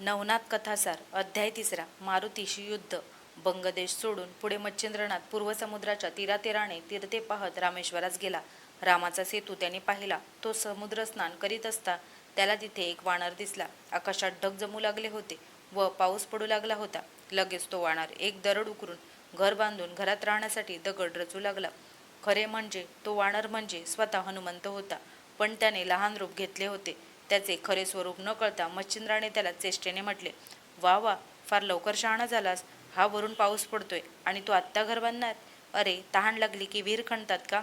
नवनाथ कथासार अध्याय तिसरा मारुतीशी युद्ध बंगदेश सोडून पुढे मच्छिंद्रनाथ पूर्वसमुद्राच्या तीरातीराने तीर्थे पाहत रामेश्वरास गेला. रामाचा सेतू त्याने पाहिला. तो समुद्र स्नान करीत असता त्याला तिथे एक वानर दिसला. आकाशात ढग जमू लागले होते व पाऊस पडू लागला होता. लगेच तो वानर एक दरड उकरून घर बांधून घरात राहण्यासाठी दगड रचू लागला. खरे म्हणजे तो वानर म्हणजे स्वतः हनुमंत होता पण त्याने लहान रूप घेतले होते. त्याचे खरे स्वरूप न कळता मच्छिंद्राने त्याला चेष्टेने म्हटले वा वा फार लवकर शहाणा झालास. हा वरून पाऊस पडतोय आणि तू आत्ता घर बांधणार अरे तहान लागली की विहीर खणतात का?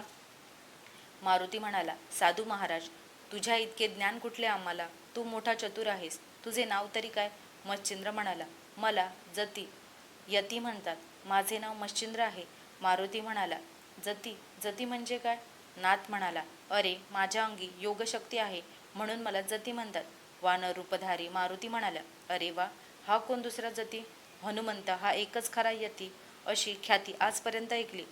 मारुती म्हणाला साधू महाराज तुझ्या इतके ज्ञान कुठले आम्हाला? तू मोठा चतुर आहेस. तुझे नाव तरी काय? मच्छिंद्र म्हणाला मला जती यती म्हणतात. माझे नाव मच्छिंद्र आहे. मारुती म्हणाला जती जती म्हणजे काय? नाथ म्हणाला अरे माझ्या अंगी योगशक्ती आहे. म्हणून मला जती म्हणतात. वानर रूपधारी मारुती म्हणाल्या अरे वा हा कोण दुसरा जती? हनुमंत हा एकच खरा यती. अशी ख्याती आजपर्यंत ऐकली.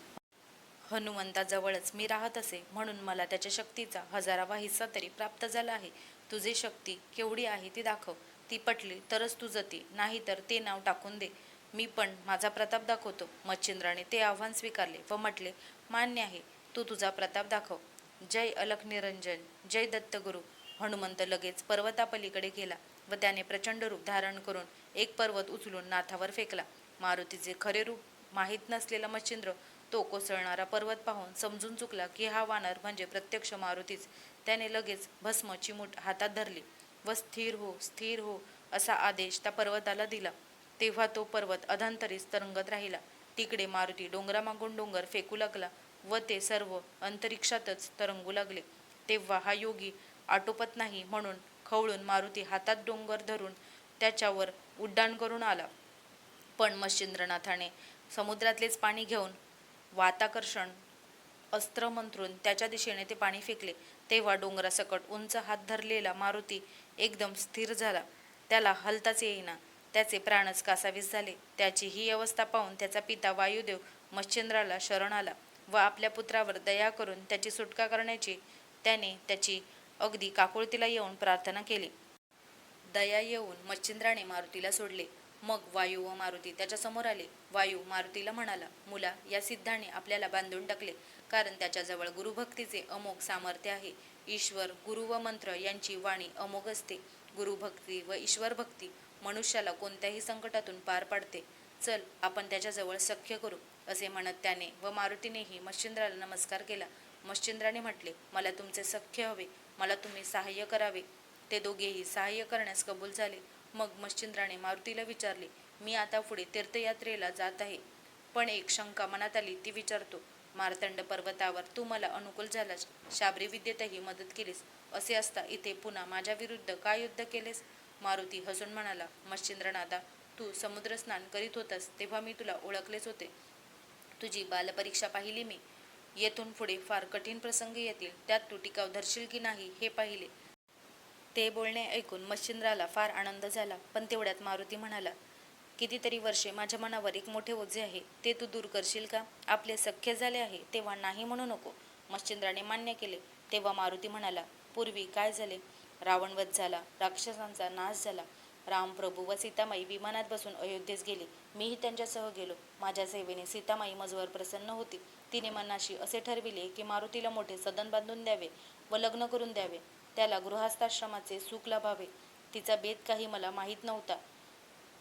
हनुमंताजवळच मी राहत असे म्हणून मला त्याच्या शक्तीचा हजारावा हिस्सा तरी प्राप्त झाला आहे. तुझी शक्ती केवढी आहे ती दाखव. ती पटली तरच तू जती नाही तर ते नाव टाकून दे. मी पण माझा प्रताप दाखवतो. मच्छिंद्राने ते आव्हान स्वीकारले व म्हटले मान्य आहे तू तुझा प्रताप दाखव. जय अलख निरंजन जय दत्तगुरू. हनुमंत लगेच पर्वतापलीकडे गेला व त्याने प्रचंड रूप धारण करून एक पर्वत उचलून नाथावर फेकला. मारुतीचे खरे रूप माहीत नसलेला मच्छिंद्र तो कोसळणारा पर्वत पाहून समजून चुकला की हा वानर म्हणजे प्रत्यक्ष मारुतीच. त्याने लगेच भस्म चिमूट हातात धरली. व स्थिर हो स्थिर हो असा आदेश त्या पर्वताला दिला. तेव्हा तो पर्वत अधांतरीच तरंगत राहिला. तिकडे मारुती डोंगरामागून डोंगर फेकू लागला व ते सर्व अंतरिक्षातच तरंगू लागले. तेव्हा हा योगी आटोपत नाही म्हणून खवळून मारुती हातात डोंगर धरून त्याच्यावर उड्डाण करून आला. पण मच्छिंद्रनाथाने समुद्रातलेच पाणी घेऊन वाताकर्षण अस्त्र मंत्रून त्याच्या दिशेने ते पाणी फेकले. तेव्हा डोंगरासकट उंच हात धरलेला मारुती एकदम स्थिर झाला. त्याला हलताच येईना. त्याचे प्राणच कासावीस झाले. त्याची ही अवस्था पाहून त्याचा पिता वायुदेव मच्छिंद्राला शरण आला व आपल्या पुत्रावर दया करून त्याची सुटका करण्याची त्याने त्याची अगदी काकुळतीला येऊन प्रार्थना केली. दया येऊन मच्छिंद्राने मारुतीला सोडले. मग वायू व मारुती त्याच्यासमोर आले. वायू मारुतीला म्हणाला मुला या सिद्धाने आपल्याला बांधून टाकले कारण त्याच्याजवळ गुरुभक्तीचे अमोघ सामर्थ्य आहे. ईश्वर गुरु व मंत्र यांची वाणी अमोघ असते. गुरुभक्ती व ईश्वर भक्ती मनुष्याला कोणत्याही संकटातून पार पाडते. चल आपण त्याच्याजवळ सख्य करू असे म्हणत त्याने व मारुतीनेही मच्छिंद्राला नमस्कार केला. मच्छिंद्राने म्हटले मला तुमचे सख्य हवे. मला तुम्ही सहाय्य करावे. ते दोघेही सहाय्य करण्यास कबूल झाले. मग मच्छिंद्राने मारुतीला विचारले मी आता पुढे तीर्थयात्रेला जात आहे. पण एक शंका मनात आली ती विचारतो मार्तंड पर्वतावर तू मला अनुकूल झालास. शाबरी विद्येतही मदत केलीस. असे असता इथे पुन्हा माझ्या विरुद्ध का युद्ध केलेस? मारुती हसून म्हणाला मच्छिंद्रनाथा तू समुद्र स्नान करीत होतास तेव्हा मी तुला ओळखलेच होते. तुझी बालपरीक्षा पाहिली मी. येथून पुढे फार कठीण प्रसंग येतील. त्यात तू टिकाव धरशील की नाही हे पाहिले. ते बोलणे ऐकून मच्छिंद्राला फार आनंद झाला पण तेवढ्यात मारुती म्हणाला कितीतरी वर्षे माझ्या मनावर एक मोठे ओझे आहे. ते तू दूर करशील का? आपले सख्य झाले आहे तेव्हा नाही म्हणू नको. मच्छिंद्राने मान्य केले. तेव्हा मारुती म्हणाला पूर्वी काय झाले? रावणवध झाला राक्षसांचा नाश झाला. रामप्रभू व सीतामाई विमानात बसून अयोध्येस गेले. मीही त्यांच्यासह गेलो. माझ्या सेवेने सीतामाई मजवर प्रसन्न होती. तिने मनाशी असे ठरविले की मारुतीला मोठे सदन बांधून द्यावे व लग्न करून द्यावे. त्याला गृहस्थाश्रमाचे सुख लाभावे. तिचा बेत काही मला माहीत नव्हता.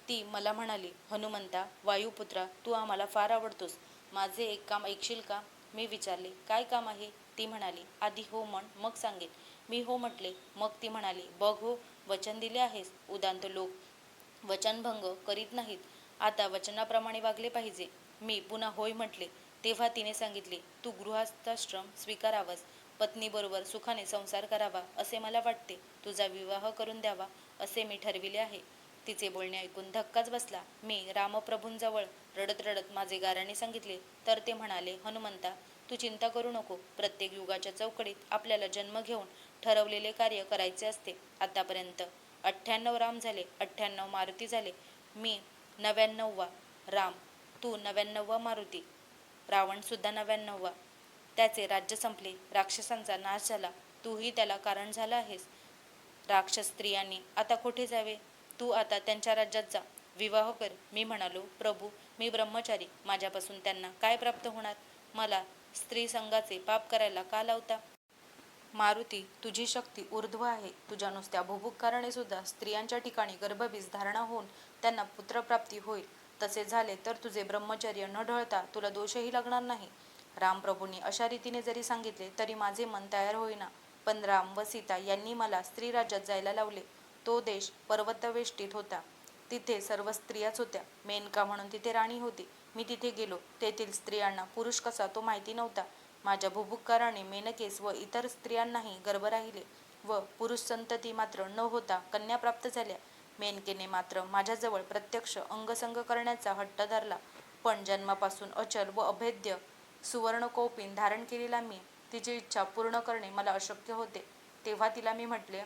ती मला म्हणाली हनुमंता वायुपुत्रा तू आम्हाला फार आवडतोस. माझे एक काम ऐकशील का? मी विचारले काय काम आहे? ती म्हणाली आधी हो म्हण मग सांगेन. मी हो म्हटले मग ती म्हणाली बघ हो वचन दिले आहेस. उदांत लोक वचनभंग करीत नाहीत. आता वचनाप्रमाणे वागले पाहिजे. मी पुन्हा होय म्हटले तेव्हा तिने सांगितले तू गृहस्थाश्रम स्वीकारावास पत्नीबरोबर सुखाने संसार करावा असे मला वाटते. तुझा विवाह करून द्यावा असे मी ठरविले आहे. तिचे बोलणे ऐकून धक्काच बसला. मी रामप्रभूंजवळ रडत रडत माझे गाराने सांगितले. तर ते म्हणाले हनुमंता तू चिंता करू नको. प्रत्येक युगाच्या चौकडीत आपल्याला जन्म घेऊन ठरवलेले कार्य करायचे असते. आतापर्यंत अठ्ठ्याण्णव राम झाले अठ्ठ्याण्णव मारुती झाले. मी नव्याण्णववा राम तू नव्याण्णववा मारुती. रावणसुद्धा नव्याण्णववा त्याचे राज्य संपले. राक्षसांचा नाश झाला. तूही त्याला कारण झाला आहेस. राक्षस स्त्रियांनी आता कुठे जावे? तू आता त्यांच्या राज्यात जा. विवाह कर. मी म्हणालो प्रभू मी ब्रह्मचारी. माझ्यापासून त्यांना काय प्राप्त होणार? मला स्त्री संघाचे पाप करायला का लावता? मारुती तुझी शक्ती ऊर्ध्व आहे. तुझ्या नुसत्या भुभुक्काराने सुद्धा स्त्रियांच्या ठिकाणी गर्भबीज धारणा होऊन त्यांना पुत्रप्राप्ती होईल. तसे झाले तर तुझे ब्रह्मचर्य न ढळता तुला दोषही लागणार नाही. रामप्रभूंनी अशा रीतीने जरी सांगितले तरी माझे मन तयार होईना. पण राम व सीता यांनी मला स्त्री राज्यात जायला लावले. तो देश पर्वतवेष्टीत होता. तिथे सर्व स्त्रियाच होत्या. मेनका म्हणून तिथे राणी होती. मी तिथे गेलो. तेथील स्त्रियांना पुरुष कसा तो माहिती नव्हता. माझ्या भुभुक्काराने मेनकेस व इतर स्त्रियांनाही गर्भ राहिले व पुरुष संतती मात्र न होता कन्या प्राप्त झाल्या. मेनकेने मात्र माझ्याजवळ प्रत्यक्ष अंगसंग करण्याचा हट्ट धरला. पण जन्मापासून अचल व अभेद्य सुवर्णकोपीन धारण केलेला मी तिची इच्छा पूर्ण करणे मला अशक्य होते. तेव्हा तिला मी म्हटले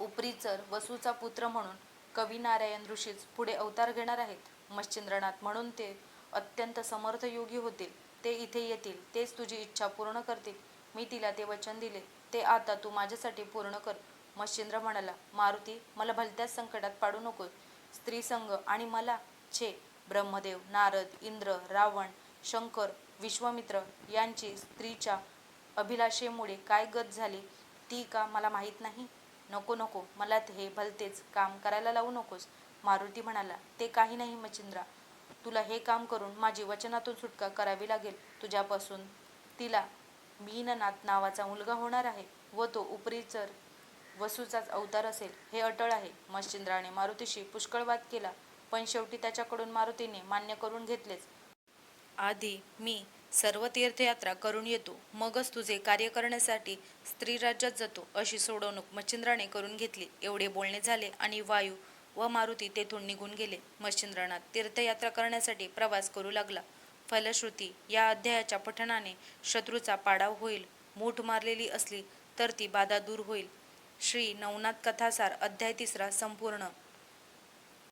उपरीचर वसूचा पुत्र म्हणून कवी नारायण ऋषीच पुढे अवतार घेणार आहेत. मच्छिंद्रनाथ म्हणून ते अत्यंत समर्थ योगी होतील. ते इथे येतील तेच तुझी इच्छा पूर्ण करतील. मी तिला ते वचन दिले. ते आता तू माझ्यासाठी पूर्ण कर. मच्छिंद्र म्हणाला मारुती मला भलत्याच संकटात पाडू नकोस. स्त्री संघ आणि मला छे ब्रह्मदेव नारद इंद्र रावण शंकर विश्वामित्र यांची स्त्रीच्या अभिलाषेमुळे काय गत झाली ती का मला माहीत नाही? नको नको मला ते हे भलतेच काम करायला लावू नकोस. मारुती म्हणाला ते काही नाही मच्छिंद्रा. तुला हे काम करून माझी वचनातून सुटका करावी लागेल. तुझ्यापासून तिला मीननाथ नावाचा मुलगा होणार आहे व तो उपरीचर वसूचाच अवतार असेल हे अटळ आहे. मच्छिंद्राने मारुतीशी पुष्कळ वाद केला पण शेवटी त्याच्याकडून मारुतीने मान्य करून घेतलेच. आधी मी सर्व तीर्थयात्रा करून येतो मगच तुझे कार्य करण्यासाठी स्त्री राज्यात जातो अशी सोडवणूक मच्छिंद्राने करून घेतली. एवढे बोलणे झाले आणि वायू व मारुती तेथून निघून गेले. मच्छिंद्रनाथ तीर्थयात्रा करण्यासाठी प्रवास करू लागला. फलश्रुती या अध्यायाच्या पठणाने शत्रूचा पाडाव होईल मूठ मारलेली असली तर ती बाधा दूर होईल. श्री नवनाथ कथासार अध्याय तिसरा संपूर्ण.